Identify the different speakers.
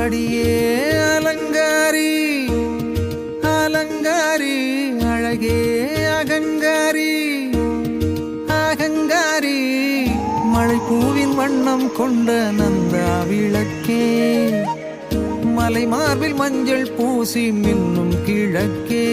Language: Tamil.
Speaker 1: அடியே அலங்காரி அலங்காரி அழகே அகங்காரி அகங்காரி மழை பூவின் வண்ணம் கொண்ட நந்தா விளக்கே மலை மார்பில் மஞ்சள் பூசி மின்னும் கிழக்கே.